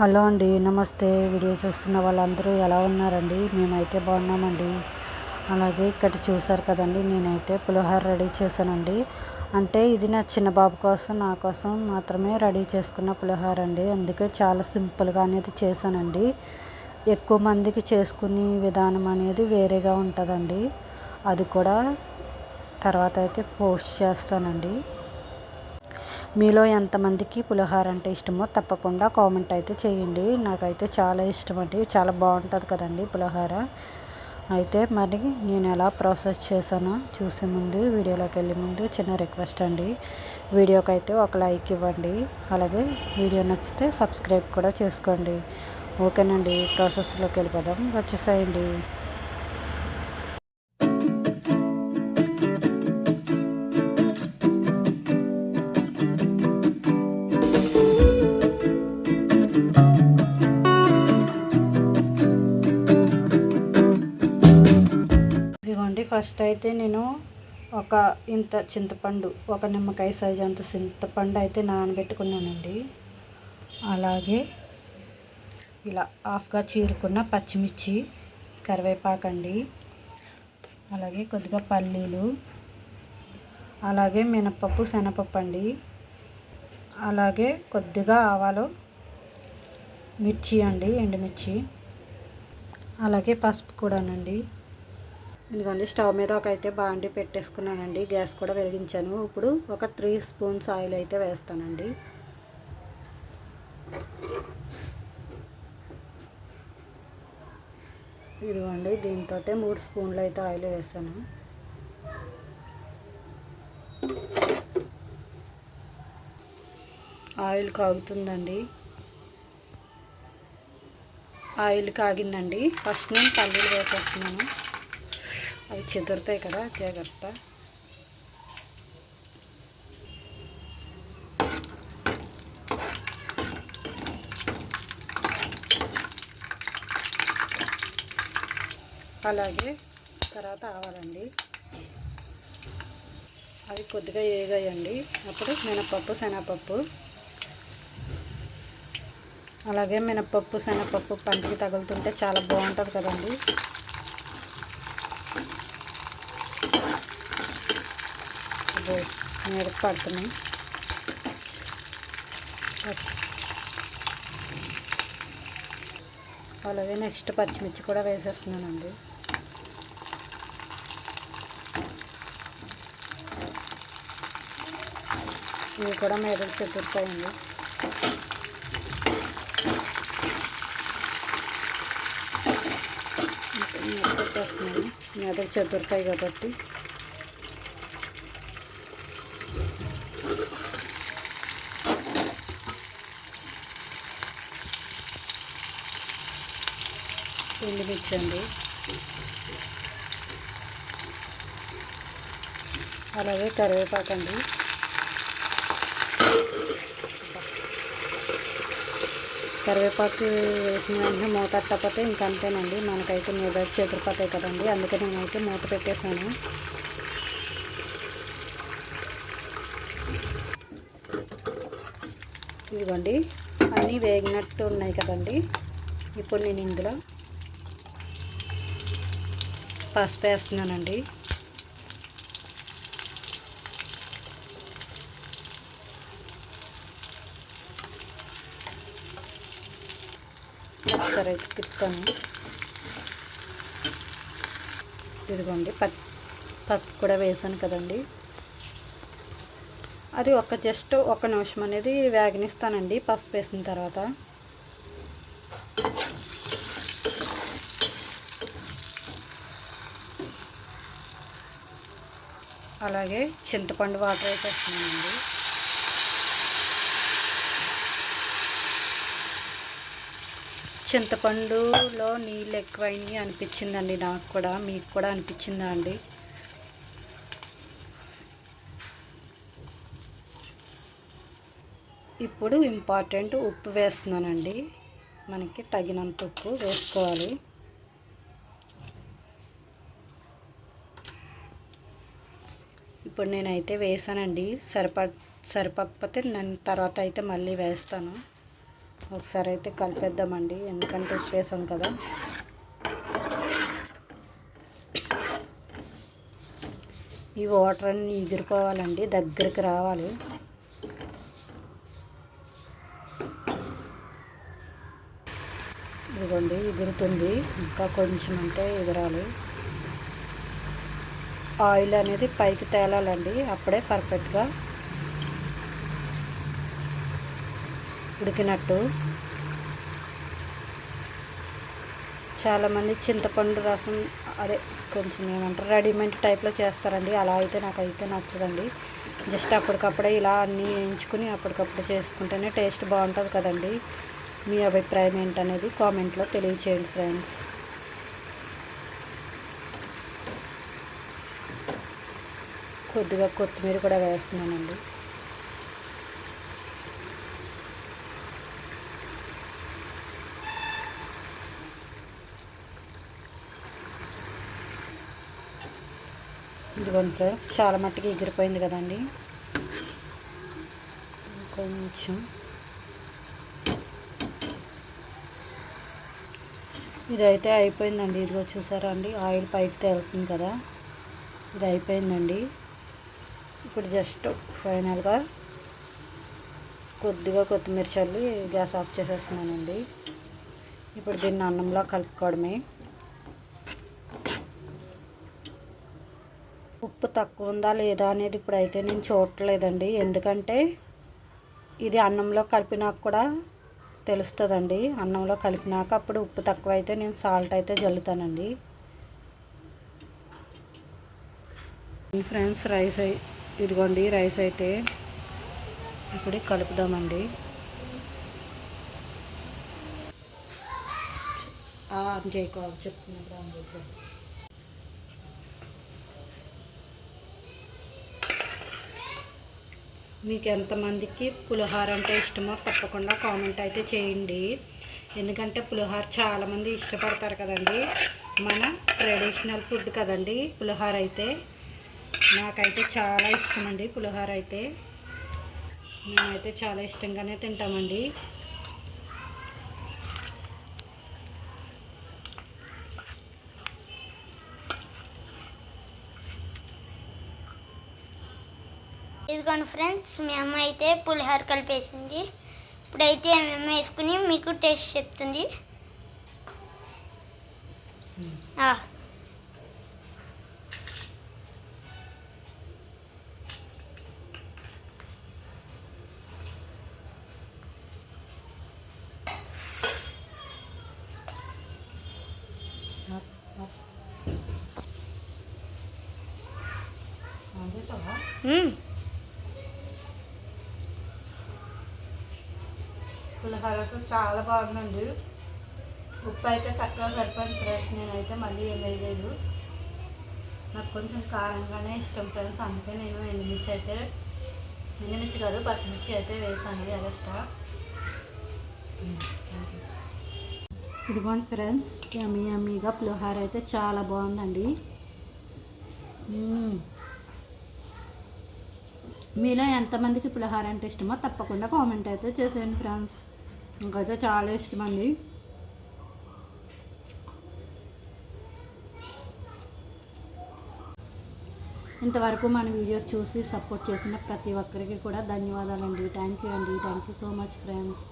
Hello అండి నమస్తే. Video చూస్తున్న వాళ్ళందరూ ఎలా ఉన్నారండి? మేమైతే బాగున్నామండి. అలాగే ఇక్కడ చూసారు కదండి నేనైతే పులిహోర రెడీ చేశానండి. అంటే ఇది నా చిన్న బాబు కోసం నా కోసం మాత్రమే రెడీ చేసుకున్న పులిహోర అండి. అందుకే చాలా సింపుల్గా అనేది చేశానండి. ఎక్కువ మందికి చేసుకునే విధానం అనేది వేరేగా ఉంటుందండి. అది కూడా తర్వాత అయితే పోస్ట్ చేస్తానండి. మీలో ఎంతమందికి పులిహోర అంటే ఇష్టమో తప్పకుండా కామెంట్ అయితే చేయండి. నాకైతే చాలా ఇష్టం అండి. చాలా బాగుంటుంది కదండి పులిహోర. అయితే మరి నేను ఎలా ప్రాసెస్ చేశానో చూసే ముందు వీడియోలోకి వెళ్ళే ముందు చిన్న రిక్వెస్ట్ అండి. వీడియోకి అయితే ఒక లైక్ ఇవ్వండి. అలాగే వీడియో నచ్చితే సబ్స్క్రైబ్ కూడా చేసుకోండి. ఓకేనండి. ప్రాసెస్లోకి వెళ్ళిపోదాం. వచ్చేసాయండి. ఫస్ట్ అయితే నేను ఒక ఇంత చింతపండు ఒక నిమ్మకాయ సైజు అంత చింతపండు అయితే నానబెట్టుకున్నానండి. అలాగే ఇలా హాఫ్గా చీరుకున్న పచ్చిమిర్చి కరివేపాకండి. అలాగే కొద్దిగా పల్లీలు అలాగే మినపప్పు శనపప్పు అండి అలాగే కొద్దిగా ఆవాలు మిర్చి అండి ఎండుమిర్చి. అలాగే పసుపు కూడానండి. ఇదిగోండి స్టవ్ మీద ఒక అయితే బాండి పెట్టేసుకున్నానండి. గ్యాస్ కూడా వెలిగించాను. ఇప్పుడు ఒక త్రీ స్పూన్స్ ఆయిల్ అయితే వేస్తానండి. ఇదిగోండి దీంతో మూడు స్పూన్లు అయితే ఆయిల్ వేసాను. ఆయిల్ కాగుతుందండి. ఆయిల్ కాగిందండి. ఫస్ట్ నేను పల్లీలు వేసేస్తున్నాను. అవి చెదురుతాయి కదా జాగ్రత్త. అలాగే తర్వాత ఆవాలండి. అవి కొద్దిగా వేగాయండి. అప్పుడు మినపప్పు శనగపప్పు. అలాగే మినపప్పు శనగపప్పు పంటికి తగులుతుంటే చాలా బాగుంటుంది కదండి. మిరప పడుతున్నాయి అలాగే నెక్స్ట్ పచ్చిమిర్చి కూడా వేసేస్తున్నానండి. ఇవి కూడా మెదడు చెదురుతాయండి మెదడు చెదురుతాయి కాబట్టి. ఎండుమిర్చి అండి అలాగే కరివేపాకు అండి. కరివేపాకు వేసిన వెంటనే మూత అట్టకపోతే ఇంక అంతేనండి మనకైతే మీద చెదిరిపోతాయి కదండి. అందుకే నేనైతే మూత పెట్టేశాను. ఇదిగోండి అన్నీ వేగినట్టు ఉన్నాయి కదండి. ఇప్పుడు నేను ఇందులో పసుపు వేస్తున్నానండి. సరే తిప్పుతాను. ఇదిగోండి పసుపు కూడా వేసాను కదండి. అది ఒక జస్ట్ ఒక నిమిషం అనేది వేగనిస్తానండి పసుపు వేసిన తర్వాత. అలాగే చింతపండు వాటర్ వేసేస్తున్నానండి. చింతపండులో నీళ్ళు ఎక్కువైనవి అనిపించిందండి నాకు కూడా మీకు కూడా అనిపించిందా అండి? ఇప్పుడు ఇంపార్టెంట్ ఉప్పు వేస్తున్నానండి. మనకి తగినంత ఉప్పు వేసుకోవాలి. ఇప్పుడు నేనైతే వేసానండి. సరిప సరిపోకపోతే నేను తర్వాత అయితే మళ్ళీ వేస్తాను. ఒకసారి అయితే కలిపేద్దామండి. ఎందుకంటే ఉప్పు కదా. ఈ వాటర్ అన్ని ఎగిరిపోవాలండి దగ్గరికి రావాలి. ఇదిగోండి ఎగురుతుంది ఇంకా కొంచెం అంటే ఎగరాలి ఆయిల్ అనేది పైకి తేలాలండి. అప్పుడే పర్ఫెక్ట్గా ఉడికినట్టు. చాలామంది చింతపండు రసం అదే కొంచెం ఏమంటారు రెడీమేడ్ టైప్లో చేస్తారండి. అలా అయితే నాకైతే నచ్చదండి. జస్ట్ అప్పటికప్పుడే ఇలా అన్నీ వేయించుకుని అప్పటికప్పుడు చేసుకుంటేనే టేస్ట్ బాగుంటుంది కదండి. మీ అభిప్రాయం ఏంటనేది కామెంట్లో తెలియచేయండి ఫ్రెండ్స్. కొద్దిగా కొత్తిమీర కూడా వేస్తున్నానండి. ఇదిగోండి ఫ్రెండ్స్ చాలా మట్టుకు ఎగిరిపోయింది కదండి. కొంచెం. ఇదైతే అయిపోయిందండి. ఇదిగో చూసారా అండి ఆయిల్ పైకి తేలుతుంది కదా. ఇది అయిపోయిందండి. ఇప్పుడు జస్ట్ ఫైనల్గా కొద్దిగా కొత్తిమీర చల్లి గ్యాస్ ఆఫ్ చేసేస్తున్నానండి. ఇప్పుడు దీన్ని అన్నంలో కలుపుకోవడమే. ఉప్పు తక్కువ ఉందా లేదా అనేది ఇప్పుడైతే నేను చూడట్లేదండి. ఎందుకంటే ఇది అన్నంలో కలిపినాక కూడా తెలుస్తుందండి. అన్నంలో కలిపినాక అప్పుడు ఉప్పు తక్కువ అయితే నేను సాల్ట్ అయితే జల్లుతానండి. ఫ్రెండ్స్ రైస్ ఇదిగోండి రైస్ అయితే ఇప్పుడు కలుపుదామండి. ఆన్ చేయకోవాలి చెప్తున్నప్పుడు ఆన్ చేయకూడదు మీకు ఎంతమందికి పులిహోర అంటే ఇష్టమో తప్పకుండా కామెంట్ అయితే చేయండి. ఎందుకంటే పులిహోర చాలామంది ఇష్టపడతారు కదండి. మన ట్రెడిషనల్ ఫుడ్ కదండి పులిహోర అయితే. నాకైతే చాలా ఇష్టం అండి పులిహోర అయితే. మేమైతే చాలా ఇష్టంగానే తింటామండి. ఇదిగోండి ఫ్రెండ్స్ మీ అమ్మ అయితే పులిహోర కలిపేసింది. ఇప్పుడైతే మీ అమ్మ వేసుకుని మీకు టేస్ట్ చెప్తుంది. పులిహోరతో చాలా బాగుందండి. ఉప్పు అయితే తక్కువ సరిపోయింది ఫ్రెండ్స్ నేనైతే మళ్ళీ ఏం వేయలేదు. నాకు కొంచెం కారంగానే ఇష్టం ఫ్రెండ్స్ అందుకే నేను ఎండుమిర్చి అయితే ఎండుమిర్చి కాదు పచ్చిమిర్చి అయితే వేసాను ఎగస్ట్రా ఇదిగోండి ఫ్రెండ్స్ యమ్మీ యమ్మీగా పులిహోర అయితే చాలా బాగుందండి. Hmm. మీలో ఎంతమందికి పులిహోర అంటే ఇష్టమో తప్పకుండా కామెంట్ అయితే చేసేయండి ఫ్రెండ్స్ ఇంకైతే చాలా ఇష్టం అండి ఇంతవరకు మన వీడియోస్ చూసి సపోర్ట్ చేసిన ప్రతి ఒక్కరికి కూడా ధన్యవాదాలండి. థ్యాంక్ యూ అండి. Thank you so much friends